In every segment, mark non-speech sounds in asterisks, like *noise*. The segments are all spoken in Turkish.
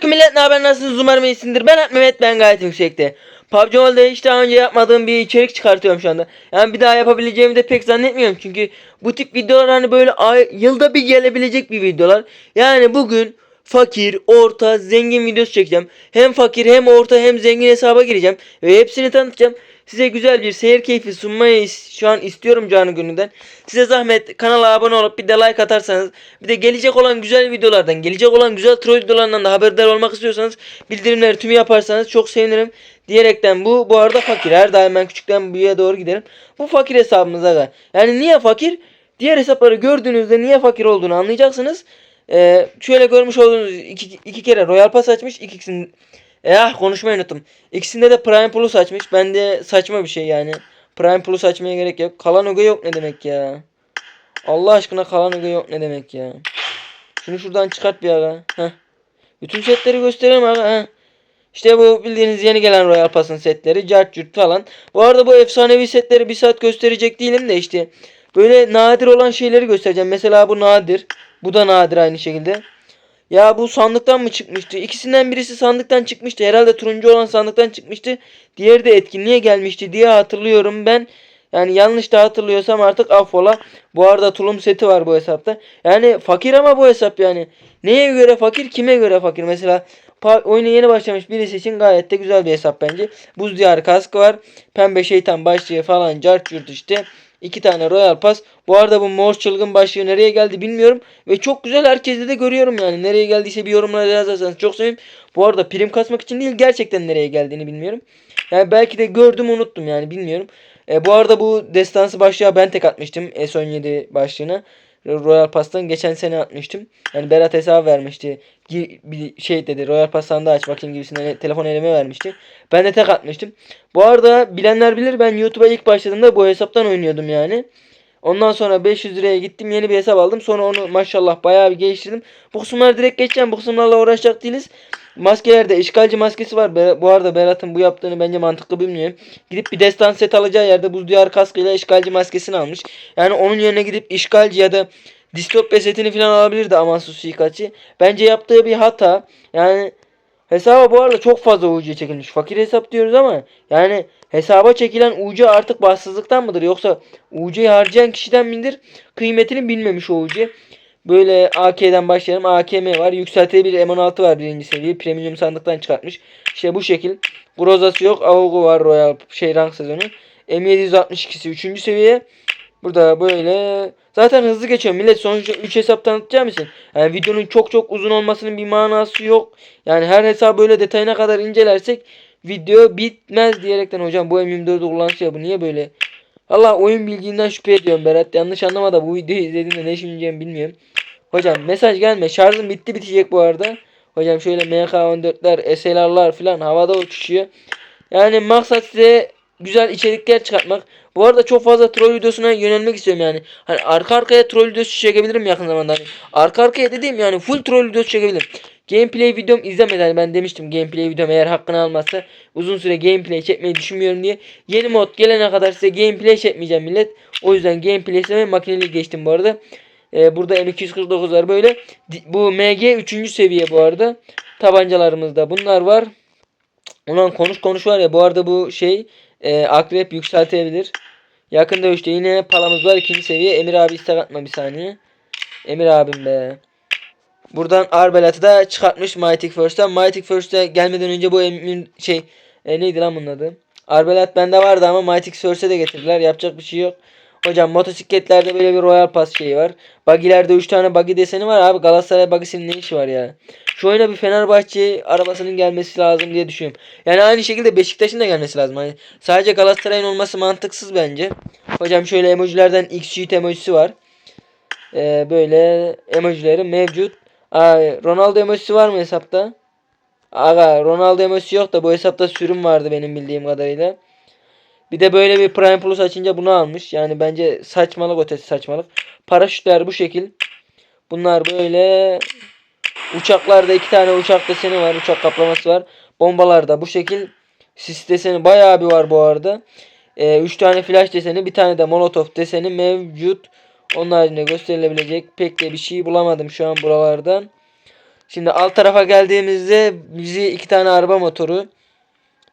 Selamünaleyküm millet ne haber nasılsınız? Umarım iyisindir. Ben Mehmet ben gayet yüksekte. PUBG Mobile'de hiç daha önce yapmadığım bir içerik çıkartıyorum şu anda. Yani bir daha yapabileceğimi de pek zannetmiyorum. Çünkü Bu tip videolar hani böyle ay, yılda bir gelebilecek bir videolar. Yani bugün fakir, orta, zengin videosu çekeceğim. Hem fakir hem orta hem zengin hesaba gireceğim. Ve hepsini tanıtacağım Size güzel bir seyir keyfi sunmayı şu an istiyorum canı gönülden. Size zahmet kanala abone olup bir de like atarsanız bir de gelecek olan güzel videolardan, gelecek olan güzel troll videolarından da haberdar olmak istiyorsanız bildirimleri tümü yaparsanız çok sevinirim. Diyerekten bu bu arada fakir. Her daim ben küçükten büyüğe doğru giderim. Bu fakir hesabımız aga. Yani niye fakir? Diğer hesapları gördüğünüzde niye fakir olduğunu anlayacaksınız. Ee, şöyle görmüş olduğunuz iki, iki kere Royal Pass açmış. ikisini e ah konuşmayı unuttum. İkisinde de Prime Plus açmış. Bende saçma bir şey yani. Prime Plus açmaya gerek yok. Kalan öge yok ne demek ya. Allah aşkına kalan öge yok ne demek ya. Şunu şuradan çıkart bir ara. Heh. Bütün setleri gösterelim aga. Heh. İşte bu bildiğiniz yeni gelen Royal Pass'ın setleri. Cart curt falan. Bu arada bu efsanevi setleri bir saat gösterecek değilim de işte. Böyle nadir olan şeyleri göstereceğim. Mesela bu nadir. Bu da nadir aynı şekilde. Ya bu sandıktan mı çıkmıştı? İkisinden birisi sandıktan çıkmıştı. Herhalde turuncu olan sandıktan çıkmıştı. Diğeri de etkinliğe gelmişti diye hatırlıyorum ben. Yani yanlış da hatırlıyorsam artık affola. Bu arada tulum seti var bu hesapta. Yani fakir ama bu hesap yani. Neye göre fakir kime göre fakir? Mesela oyuna yeni başlamış birisi için gayet de güzel bir hesap bence. Buz diyarı kaskı var. Pembe şeytan başlığı falan cart curt işte. İki tane Royal Pass. Bu arada bu mor çılgın başlığı nereye geldi bilmiyorum. Ve çok güzel herkeste de görüyorum yani. Nereye geldiyse bir yorumlara yazarsanız çok sevinirim. Bu arada prim kasmak için değil gerçekten nereye geldiğini bilmiyorum. Yani belki de gördüm unuttum yani bilmiyorum. E, bu arada bu destansı başlığa ben tek atmıştım. S17 başlığına. Royal Pass'tan geçen sene atmıştım. Yani Berat hesabı vermişti. Bir şey dedi Royal Pass sandığı aç bakayım gibisinden telefon elime vermişti. Ben de tek atmıştım. Bu arada bilenler bilir ben YouTube'a ilk başladığımda bu hesaptan oynuyordum yani. Ondan sonra 500 liraya gittim yeni bir hesap aldım. Sonra onu maşallah bayağı bir geliştirdim. Bu kısımları direkt geçeceğim. Bu kısımlarla uğraşacak değiliz. Maskelerde işgalci maskesi var. Bu arada Berat'ın bu yaptığını bence mantıklı bilmiyorum. Gidip bir destan set alacağı yerde buz diyar kaskıyla işgalci maskesini almış. Yani onun yerine gidip işgalci ya da distopya setini falan alabilirdi amansız suikastçı. Bence yaptığı bir hata. Yani hesaba bu arada çok fazla UC çekilmiş. Fakir hesap diyoruz ama yani hesaba çekilen UC artık bahtsızlıktan mıdır yoksa UC'yi harcayan kişiden midir? Kıymetini bilmemiş o UC. Böyle AK'den başlayalım. AKM var. Yükseltilebilir M16 var birinci seviye. Premium sandıktan çıkartmış. İşte bu şekil. Groza'sı yok. Augu var Royal şey rank sezonu. M762'si 3. seviye. Burada böyle zaten hızlı geçiyor. Millet sonuçta 3 hesap tanıtacağım için. Yani videonun çok çok uzun olmasının bir manası yok. Yani her hesabı böyle detayına kadar incelersek video bitmez diyerekten hocam bu M24'ü kullanışıyor. Bu niye böyle? Allah oyun bilgiinden şüphe ediyorum Berat. Yanlış anlama da bu videoyu izlediğimde ne düşüneceğimi bilmiyorum. Hocam mesaj gelme. Şarjım bitti bitecek bu arada. Hocam şöyle MK14'ler, SLR'lar falan havada uçuşuyor. Yani maksat size güzel içerikler çıkartmak. Bu arada çok fazla troll videosuna yönelmek istiyorum yani. Hani arka arkaya troll videosu çekebilirim yakın zamanda. Hani arka arkaya dediğim yani full troll videosu çekebilirim. Gameplay videom izlemeden hani ben demiştim gameplay videom eğer hakkını almazsa uzun süre gameplay çekmeyi düşünmüyorum diye. Yeni mod gelene kadar size gameplay çekmeyeceğim millet. O yüzden gameplay istemeye makineli geçtim bu arada. Ee, burada M249 var böyle. Bu MG 3. seviye bu arada. Tabancalarımızda bunlar var. Ulan konuş konuş var ya bu arada bu şey e, akrep yükseltebilir. Yakında işte yine palamız var ikinci seviye. Emir abi istek bir saniye. Emir abim be. Buradan Arbelat'ı da çıkartmış Mighty First'ten. Mighty First'e gelmeden önce bu Emir şey e, neydi lan bunun adı? Arbelat bende vardı ama Mighty First'e de getirdiler. Yapacak bir şey yok. Hocam motosikletlerde böyle bir Royal Pass şeyi var. Buggy'lerde 3 tane buggy deseni var abi. Galatasaray buggy'sinin ne işi var ya? Şu oyuna bir Fenerbahçe arabasının gelmesi lazım diye düşünüyorum. Yani aynı şekilde Beşiktaş'ın da gelmesi lazım. Hani sadece Galatasaray'ın olması mantıksız bence. Hocam şöyle emojilerden X emojisi var. Ee, böyle emojileri mevcut. Aa, Ronaldo emojisi var mı hesapta? Aga Ronaldo emojisi yok da bu hesapta sürüm vardı benim bildiğim kadarıyla. Bir de böyle bir Prime Plus açınca bunu almış. Yani bence saçmalık ötesi saçmalık. Paraşütler bu şekil. Bunlar böyle Uçaklarda iki tane uçak deseni var. Uçak kaplaması var. Bombalarda bu şekil. Sis deseni bayağı bir var bu arada. Ee, üç tane flash deseni. Bir tane de molotof deseni mevcut. Onun haricinde gösterilebilecek pek de bir şey bulamadım şu an buralardan. Şimdi alt tarafa geldiğimizde bizi iki tane araba motoru.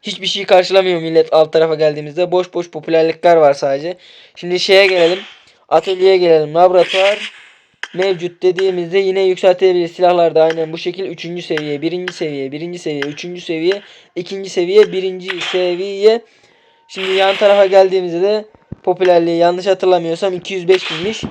Hiçbir şey karşılamıyor millet alt tarafa geldiğimizde. Boş boş popülerlikler var sadece. Şimdi şeye gelelim. Atölyeye gelelim. Laboratuvar mevcut dediğimizde yine yükseltebiliriz. Silahlar da aynen bu şekil 3. seviye, 1. seviye, 1. seviye, 3. seviye, 2. seviye, 1. seviye. Şimdi yan tarafa geldiğimizde de popülerliği yanlış hatırlamıyorsam 205 binmiş.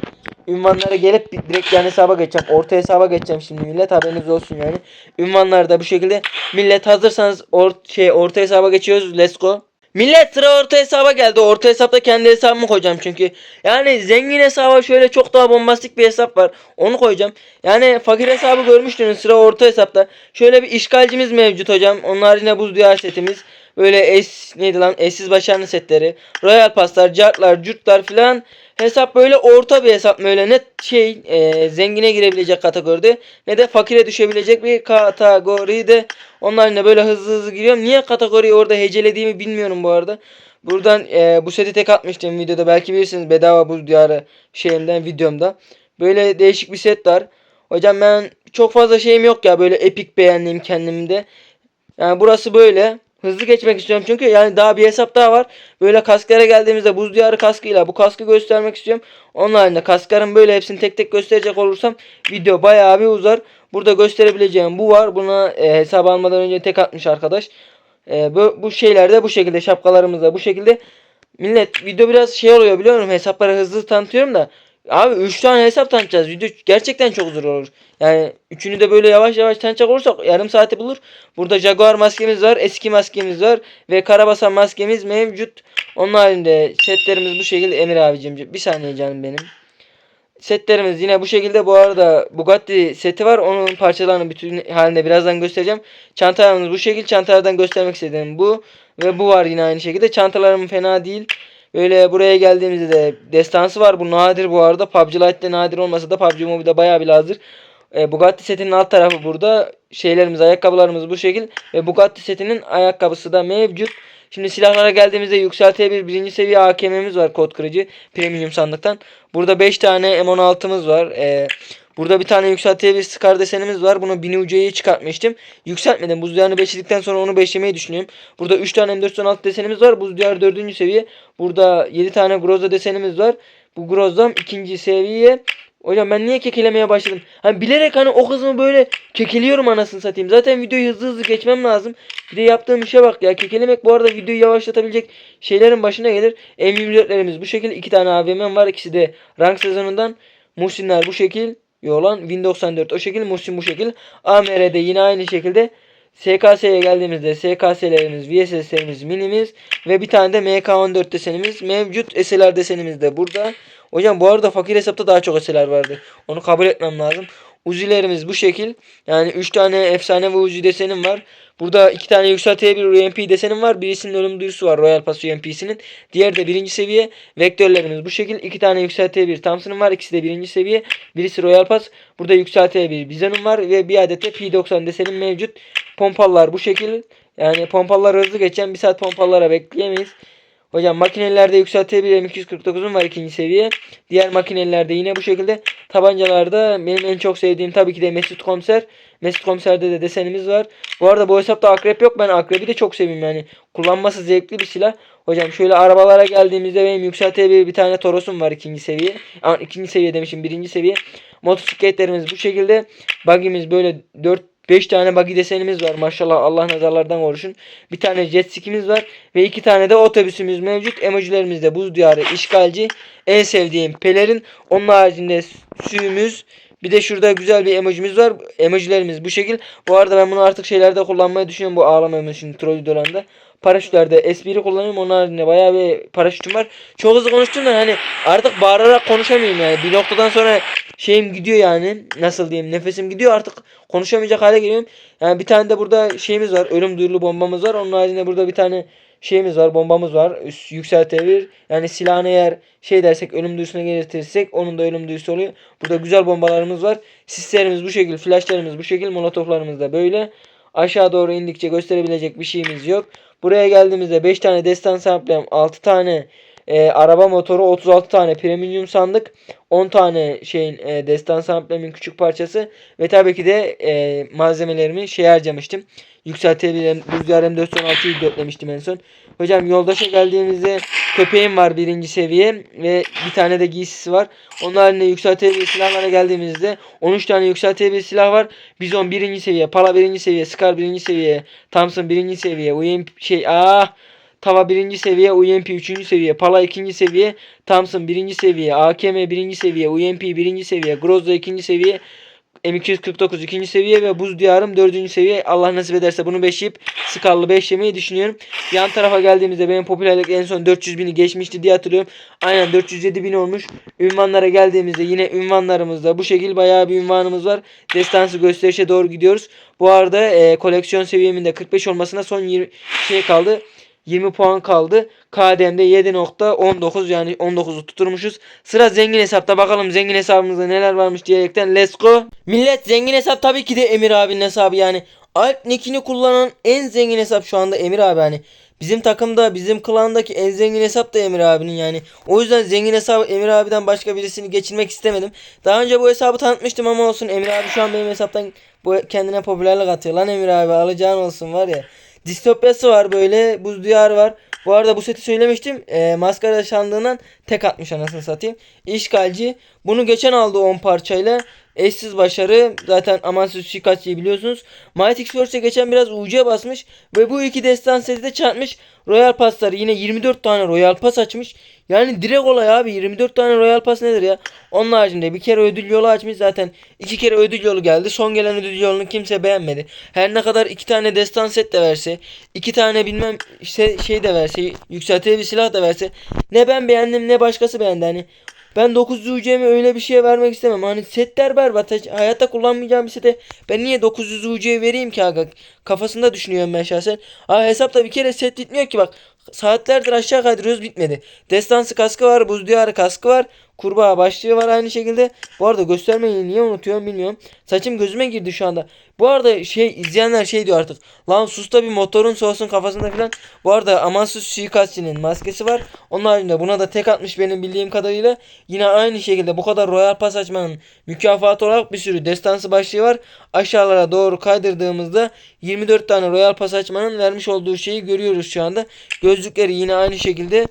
Ünvanlara gelip di- direkt yan hesaba geçeceğim. Orta hesaba geçeceğim şimdi millet haberiniz olsun yani. Ünvanlar da bu şekilde. Millet hazırsanız or şey orta hesaba geçiyoruz. Let's go. Millet sıra orta hesaba geldi. Orta hesapta kendi hesabımı koyacağım çünkü. Yani zengin hesaba şöyle çok daha bombastik bir hesap var. Onu koyacağım. Yani fakir hesabı görmüştünüz sıra orta hesapta. Şöyle bir işgalcimiz mevcut hocam. Onun haricinde buz diyar setimiz. Böyle es neydi lan eşsiz başarılı setleri. Royal paslar, cartlar, curtlar filan. Hesap böyle orta bir hesap böyle net şey e, zengine girebilecek kategoride ne de fakire düşebilecek bir kategoride. Onlar ne böyle hızlı hızlı giriyorum. Niye kategoriyi orada hecelediğimi bilmiyorum bu arada. Buradan e, bu seti tek atmıştım videoda belki bilirsiniz bedava buz diyarı şeyimden videomda. Böyle değişik bir set var. Hocam ben çok fazla şeyim yok ya böyle epik beğendiğim kendimde. Yani burası böyle. Hızlı geçmek istiyorum çünkü yani daha bir hesap daha var. Böyle kasklara geldiğimizde buz diyarı kaskıyla bu kaskı göstermek istiyorum. Onun halinde kaskların böyle hepsini tek tek gösterecek olursam video bayağı bir uzar. Burada gösterebileceğim bu var. Buna e, hesap almadan önce tek atmış arkadaş. E, bu, bu şeyler de bu şekilde şapkalarımız da bu şekilde. Millet video biraz şey oluyor biliyorum hesapları hızlı tanıtıyorum da. Abi 3 tane hesap tanıtacağız. Video gerçekten çok zor olur. Yani üçünü de böyle yavaş yavaş tanıtacak olursak yarım saati bulur. Burada Jaguar maskemiz var, eski maskemiz var ve karabasan maskemiz mevcut. Onun halinde setlerimiz bu şekilde Emir abicim. Bir saniye canım benim. Setlerimiz yine bu şekilde. Bu arada Bugatti seti var. Onun parçalarını bütün halinde birazdan göstereceğim. Çantalarımız bu şekil. Çantalardan göstermek istediğim bu. Ve bu var yine aynı şekilde. Çantalarım fena değil. Böyle buraya geldiğimizde de destansı var. Bu nadir bu arada. PUBG Lite'de nadir olmasa da PUBG Mobile'de bayağı bir hazır. E, Bugatti setinin alt tarafı burada. Şeylerimiz, ayakkabılarımız bu şekil. Ve Bugatti setinin ayakkabısı da mevcut. Şimdi silahlara geldiğimizde yükseltebilir birinci seviye AKM'miz var kod kırıcı premium sandıktan. Burada 5 tane M16'mız var. Ee, burada bir tane yükseltebilir Scar desenimiz var. Bunu 1000 UC'ye çıkartmıştım. Yükseltmedim. Buz diyarını 5'ledikten sonra onu 5'lemeyi düşünüyorum. Burada 3 tane M416 desenimiz var. Buz diyarı 4. seviye. Burada 7 tane Groza desenimiz var. Bu Groza'm 2. seviye. Hocam ben niye kekelemeye başladım? Hani bilerek hani o kısmı böyle kekeliyorum anasını satayım. Zaten videoyu hızlı hızlı geçmem lazım. Bir de yaptığım işe bak ya. Kekelemek bu arada videoyu yavaşlatabilecek şeylerin başına gelir. M24'lerimiz bu şekil. iki tane AVM var. İkisi de rank sezonundan. Muhsinler bu şekil. Yo lan Win 94 o şekil. Muhsin bu şekil. AMR'de yine aynı şekilde. SKS'ye geldiğimizde SKS'lerimiz, VSS'lerimiz, minimiz ve bir tane de MK14 desenimiz mevcut. SLR desenimiz de burada. Hocam bu arada fakir hesapta daha çok SLR vardı. Onu kabul etmem lazım. Uzilerimiz bu şekil. Yani 3 tane efsane ve Uzi desenim var. Burada 2 tane yükseltiye bir UMP desenim var. Birisinin ölüm duyurusu var Royal Pass UMP'sinin. Diğeri de birinci seviye. Vektörlerimiz bu şekil. 2 tane yükseltiye bir Thompson'ım var. İkisi de birinci seviye. Birisi Royal Pass. Burada yükseltiye bir Bizon'um var. Ve bir adet de P90 desenim mevcut. Pompalar bu şekil. Yani pompalar hızlı geçen bir saat pompalara bekleyemeyiz. Hocam makinelerde yükseltebilirim 249'um var ikinci seviye. Diğer makinelerde yine bu şekilde. Tabancalarda benim en çok sevdiğim tabii ki de Mesut Komiser. Mesut Komiser'de de desenimiz var. Bu arada bu hesapta akrep yok. Ben akrebi de çok seviyorum yani. Kullanması zevkli bir silah. Hocam şöyle arabalara geldiğimizde benim yükseltebilir bir tane Toros'um var ikinci seviye. Aa, ikinci seviye demişim birinci seviye. Motosikletlerimiz bu şekilde. Buggy'miz böyle 4 5 tane buggy desenimiz var. Maşallah Allah nazarlardan korusun. Bir tane jet skimiz var. Ve iki tane de otobüsümüz mevcut. Emojilerimiz de buz diyarı, işgalci. En sevdiğim pelerin. Onun haricinde suyumuz. Bir de şurada güzel bir emojimiz var. Emojilerimiz bu şekil. Bu arada ben bunu artık şeylerde kullanmayı düşünüyorum. Bu ağlama emojisini troll dolanda. Paraşütlerde S1'i kullanıyorum. Onun haricinde bayağı bir paraşütüm var. Çok hızlı konuştum da hani artık bağırarak konuşamıyorum yani. Bir noktadan sonra şeyim gidiyor yani. Nasıl diyeyim nefesim gidiyor artık konuşamayacak hale geliyorum. Yani bir tane de burada şeyimiz var. Ölüm duyurulu bombamız var. Onun haricinde burada bir tane şeyimiz var. Bombamız var. Üst, yükseltebilir. Yani silahını eğer şey dersek ölüm duyusuna gelirtirsek onun da ölüm duyusu oluyor. Burada güzel bombalarımız var. Sislerimiz bu şekil. Flashlarımız bu şekil. Molotoflarımız da böyle. Aşağı doğru indikçe gösterebilecek bir şeyimiz yok. Buraya geldiğimizde 5 tane destan samplerim, 6 tane e, araba motoru 36 tane premium sandık 10 tane şeyin e, Destan Samplem'in küçük parçası ve tabii ki de e, malzemelerimi şey harcamıştım. Yükseltebilirim. Rüzgar M416'yı dörtlemiştim en son. Hocam yoldaşa geldiğimizde köpeğim var birinci seviye ve bir tane de giysisi var. Onun halinde yükseltebilir silahlara geldiğimizde 13 tane yükseltebilir silah var. Bizon birinci seviye, Pala birinci seviye, Scar birinci seviye, Thompson birinci seviye, UMP şey ah Tava birinci seviye, UMP üçüncü seviye, Pala ikinci seviye, Thompson birinci seviye, AKM birinci seviye, UMP birinci seviye, Grozda ikinci seviye, M249 ikinci seviye ve Buz Diyarım dördüncü seviye. Allah nasip ederse bunu beşleyip Skarlı beşlemeyi düşünüyorum. Yan tarafa geldiğimizde benim popülerlik en son 400 bini geçmişti diye hatırlıyorum. Aynen 407 bin olmuş. Ünvanlara geldiğimizde yine ünvanlarımızda bu şekil bayağı bir ünvanımız var. Destansı gösterişe doğru gidiyoruz. Bu arada e, koleksiyon seviyemin de 45 olmasına son 20 şey kaldı. 20 puan kaldı. KDM'de 7.19 yani 19'u tutturmuşuz. Sıra zengin hesapta bakalım zengin hesabımızda neler varmış diyerekten let's go. Millet zengin hesap tabii ki de Emir abinin hesabı yani. Alp nickini kullanan en zengin hesap şu anda Emir abi hani. Bizim takımda bizim klandaki en zengin hesap da Emir abinin yani. O yüzden zengin hesabı Emir abiden başka birisini geçirmek istemedim. Daha önce bu hesabı tanıtmıştım ama olsun Emir abi şu an benim hesaptan bu kendine popülerlik atıyor. Lan Emir abi alacağın olsun var ya. Distopyası var böyle. Buz diyarı var. Bu arada bu seti söylemiştim. E, maskara şandığından tek atmış anasını satayım. İşgalci. Bunu geçen aldı 10 parçayla. Eşsiz başarı. Zaten amansız suikastçıyı biliyorsunuz. Might X-Force'e geçen biraz UC basmış. Ve bu iki destan seti de çarpmış. Royal Pass'ları yine 24 tane Royal Pass açmış. Yani direkt olay abi 24 tane Royal Pass nedir ya? Onun haricinde bir kere ödül yolu açmış zaten. iki kere ödül yolu geldi. Son gelen ödül yolunu kimse beğenmedi. Her ne kadar iki tane destan set de verse, iki tane bilmem işte şey de verse, yükseltici bir silah da verse ne ben beğendim ne başkası beğendi hani. Ben 900 UC'mi öyle bir şeye vermek istemem. Hani setler berbat. Hayatta kullanmayacağım bir sete ben niye 900 UC vereyim ki aga? Kafasında düşünüyorum ben şahsen. Aa hesapta bir kere set bitmiyor ki bak. Saatlerdir aşağı kaydırıyoruz bitmedi. Destansı kaskı var, buz diyarı kaskı var. Kurbağa başlığı var aynı şekilde. Bu arada göstermeyi niye unutuyorum bilmiyorum. Saçım gözüme girdi şu anda. Bu arada şey izleyenler şey diyor artık. Lan sus bir motorun soğusun kafasında filan. Bu arada amansız suikastçinin maskesi var. Onun haricinde buna da tek atmış benim bildiğim kadarıyla. Yine aynı şekilde bu kadar Royal Pass açmanın mükafatı olarak bir sürü destansı başlığı var. Aşağılara doğru kaydırdığımızda 24 tane Royal Pass açmanın vermiş olduğu şeyi görüyoruz şu anda. Gözlükleri yine aynı şekilde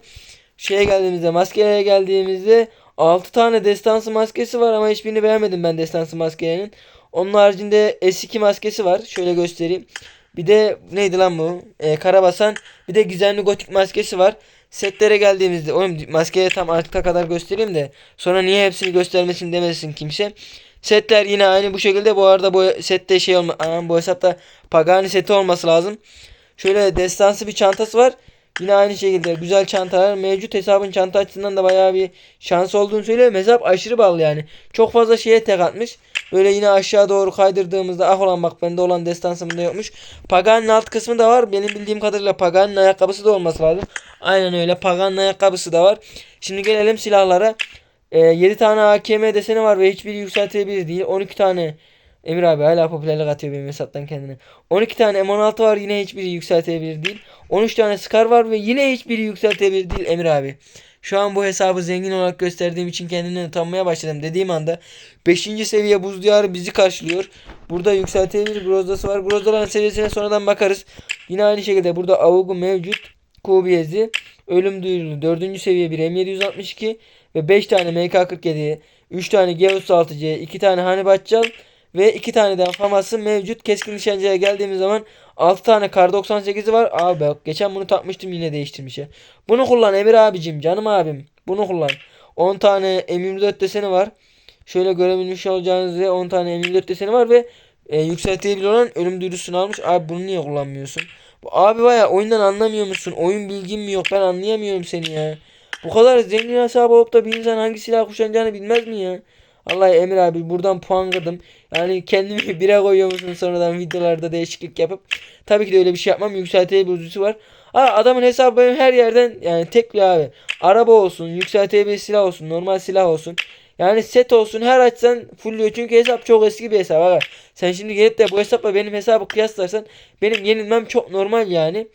şeye geldiğimizde maskelere geldiğimizde 6 tane destansı maskesi var ama hiçbirini beğenmedim ben destansı maskelerinin. Onun haricinde S2 maskesi var. Şöyle göstereyim. Bir de neydi lan bu? Ee, Karabasan. Bir de gizemli gotik maskesi var. Setlere geldiğimizde oğlum maskeyi tam altta kadar göstereyim de sonra niye hepsini göstermesin demesin kimse. Setler yine aynı bu şekilde. Bu arada bu sette şey olma Aman bu hesapta Pagani seti olması lazım. Şöyle destansı bir çantası var. Yine aynı şekilde güzel çantalar mevcut hesabın çanta açısından da bayağı bir şans olduğunu söylüyorum. Hesap aşırı bağlı yani. Çok fazla şeye tek atmış. Böyle yine aşağı doğru kaydırdığımızda ah olan bak bende olan destansımda yokmuş. Pagan'ın alt kısmı da var. Benim bildiğim kadarıyla Pagan'ın ayakkabısı da olması lazım. Aynen öyle Pagan'ın ayakkabısı da var. Şimdi gelelim silahlara. Ee, 7 tane AKM deseni var ve hiçbiri yükseltilebilir değil. 12 tane Emir abi hala popülerlik atıyor benim hesaptan kendine. 12 tane M16 var yine hiçbiri yükseltebilir değil. 13 tane Scar var ve yine hiçbiri yükseltebilir değil Emir abi. Şu an bu hesabı zengin olarak gösterdiğim için kendimden utanmaya başladım dediğim anda 5. seviye buz diyarı bizi karşılıyor. Burada yükseltebilir Grozda'sı var. Grozdaların seviyesine sonradan bakarız. Yine aynı şekilde burada Avugu mevcut. Kubiyezi. Ölüm duyurulu 4. seviye bir M762 ve 5 tane MK47, 3 tane G36C, 2 tane Hanibatçal ve 2 tane de faması mevcut. Keskin nişancıya geldiğimiz zaman 6 tane kar 98'i var. Abi bak geçen bunu takmıştım yine değiştirmiş ya. Bunu kullan Emir abicim canım abim. Bunu kullan. 10 tane M24 deseni var. Şöyle görebilmiş olacağınız üzere 10 tane M24 deseni var ve e, yükseltilebilir olan ölüm duyurusunu almış. Abi bunu niye kullanmıyorsun? Bu Abi baya oyundan anlamıyor musun? Oyun bilgin mi yok? Ben anlayamıyorum seni ya. Bu kadar zengin hesabı olup da bir insan hangi silah kuşanacağını bilmez mi ya? Allah Emir abi buradan puan kırdım. Yani kendimi *laughs* bire koyuyor musun sonradan videolarda değişiklik yapıp. Tabii ki de öyle bir şey yapmam. Yükseltici bozucusu var. Ha, adamın hesabı benim her yerden yani tekli abi. Araba olsun, yükseltici silah olsun, normal silah olsun. Yani set olsun her açsan fullüyor çünkü hesap çok eski bir hesap abi. Sen şimdi gelip de bu hesapla benim hesabı kıyaslarsan benim yenilmem çok normal yani.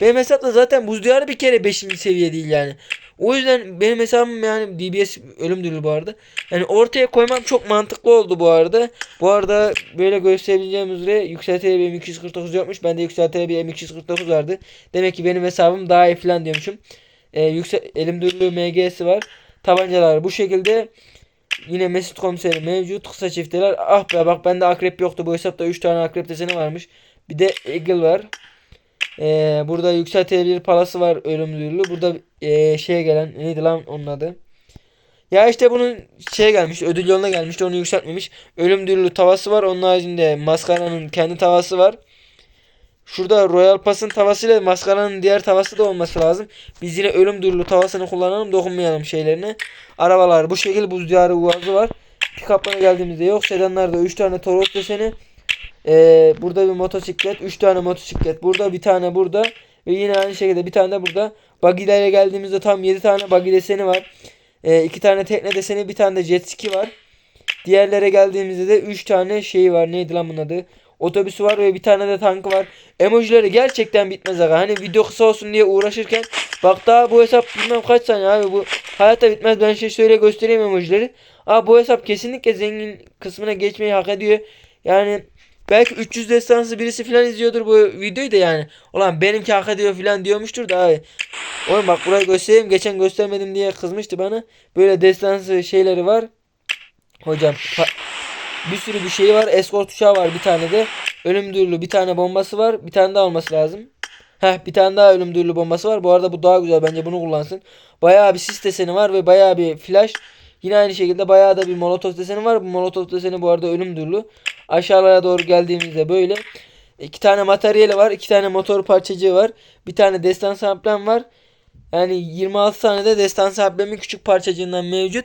Benim hesapta zaten buz diyarı bir kere 5. seviye değil yani. O yüzden benim hesabım yani DBS ölüm dülü bu arada. Yani ortaya koymam çok mantıklı oldu bu arada. Bu arada böyle gösterebileceğim üzere yükselteli bir M249 yokmuş. Bende yükselteli bir M249 vardı. Demek ki benim hesabım daha iyi falan diyormuşum. Ee, yüksel elim dürlü MG'si var. Tabancalar bu şekilde. Yine Mesut komiseri mevcut. Kısa çifteler. Ah be bak bende akrep yoktu. Bu hesapta 3 tane akrep deseni varmış. Bir de Eagle var. Ee, burada yükseltilebilir palası var ölümlülü. Burada ee, şeye gelen neydi lan onun adı? Ya işte bunun şeye gelmiş ödül yoluna gelmişti onu yükseltmemiş. Ölüm dürlü tavası var. Onun haricinde maskaranın kendi tavası var. Şurada Royal Pass'ın tavasıyla maskaranın diğer tavası da olması lazım. Biz yine ölüm dürlü tavasını kullanalım dokunmayalım şeylerine. Arabalar bu şekilde buz diyarı uvazı var. Pickup'lara geldiğimizde yok. Sedanlarda 3 tane Toros deseni. Ee, burada bir motosiklet. 3 tane motosiklet. Burada bir tane burada. Ve yine aynı şekilde bir tane de burada. Buggy'lere geldiğimizde tam 7 tane buggy deseni var. 2 tane tekne deseni bir tane de jet ski var. Diğerlere geldiğimizde de 3 tane şey var. Neydi lan bunun adı? Otobüsü var ve bir tane de tankı var. Emojileri gerçekten bitmez aga. Hani video kısa olsun diye uğraşırken bak daha bu hesap bilmem kaç saniye abi bu hayatta bitmez. Ben şey şöyle göstereyim emojileri. Aa bu hesap kesinlikle zengin kısmına geçmeyi hak ediyor. Yani belki 300 destansı birisi falan izliyordur bu videoyu da yani. Ulan benimki hak ediyor falan diyormuştur da abi. Oğlum bak burayı göstereyim. Geçen göstermedim diye kızmıştı bana. Böyle destansı şeyleri var. Hocam bir sürü bir şey var. Escort uçağı var bir tane de. Ölüm dürlü bir tane bombası var. Bir tane daha olması lazım. Heh bir tane daha ölüm dürlü bombası var. Bu arada bu daha güzel bence bunu kullansın. Bayağı bir sis deseni var ve bayağı bir flash. Yine aynı şekilde bayağı da bir molotof deseni var. Bu molotof deseni bu arada ölüm dürlü. Aşağıya doğru geldiğimizde böyle. iki tane materyali var. iki tane motor parçacığı var. Bir tane destan amblem var. Yani 26 tane de destan amblemin küçük parçacığından mevcut.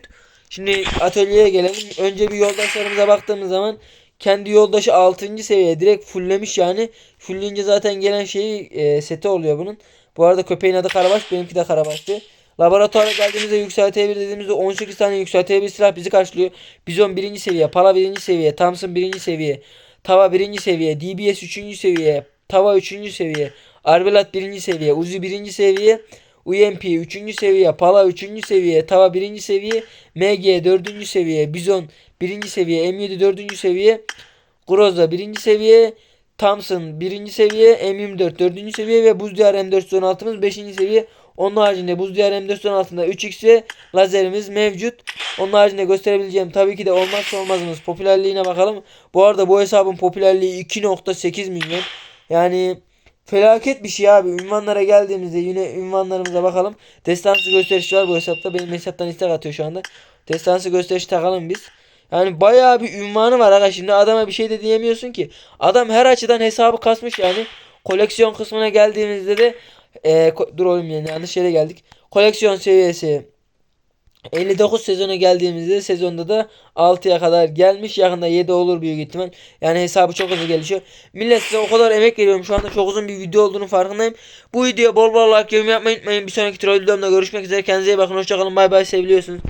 Şimdi atölyeye gelelim. Önce bir yoldaşlarımıza baktığımız zaman kendi yoldaşı 6. seviye direkt fulllemiş yani. Fullleyince zaten gelen şeyi e, seti oluyor bunun. Bu arada köpeğin adı Karabaş benimki de Karabaş'tı. Laboratuvara geldiğimizde yükseltebilir dediğimizde 18 tane yükseltebilir silah bizi karşılıyor. Bizon 1. seviye, Pala 1. seviye, Thompson 1. seviye, Tava 1. seviye, DBS 3. seviye, Tava 3. seviye, Arbelat 1. seviye, Uzi 1. seviye, UMP 3. seviye, Pala 3. seviye, Tava 1. seviye, MG 4. seviye, Bizon 1. seviye, M7 4. seviye, Groza 1. seviye, Thompson 1. seviye, M24 4. seviye ve Buz Diyar M416'mız 5. seviye. Onun haricinde Buz Diyar M416'da 3x ve lazerimiz mevcut. Onun haricinde gösterebileceğim tabii ki de olmazsa olmazımız popülerliğine bakalım. Bu arada bu hesabın popülerliği 2.8 milyon. Yani Felaket bir şey abi. Ünvanlara geldiğimizde yine ünvanlarımıza bakalım. Destansı gösteriş var bu hesapta. Benim hesaptan istek atıyor şu anda. Destansı gösteriş takalım biz. Yani bayağı bir ünvanı var aga. Şimdi adama bir şey de diyemiyorsun ki. Adam her açıdan hesabı kasmış yani. Koleksiyon kısmına geldiğimizde de e, ko- dur oğlum yani yanlış yere geldik. Koleksiyon seviyesi 59 sezona geldiğimizde sezonda da 6'ya kadar gelmiş. Yakında 7 olur büyük ihtimal. Yani hesabı çok hızlı gelişiyor. Millet size o kadar emek veriyorum. Şu anda çok uzun bir video olduğunu farkındayım. Bu videoya bol bol like yorum yapmayı unutmayın. Bir sonraki troll videomda görüşmek üzere. Kendinize iyi bakın. Hoşçakalın. Bay bay. Seviliyorsunuz.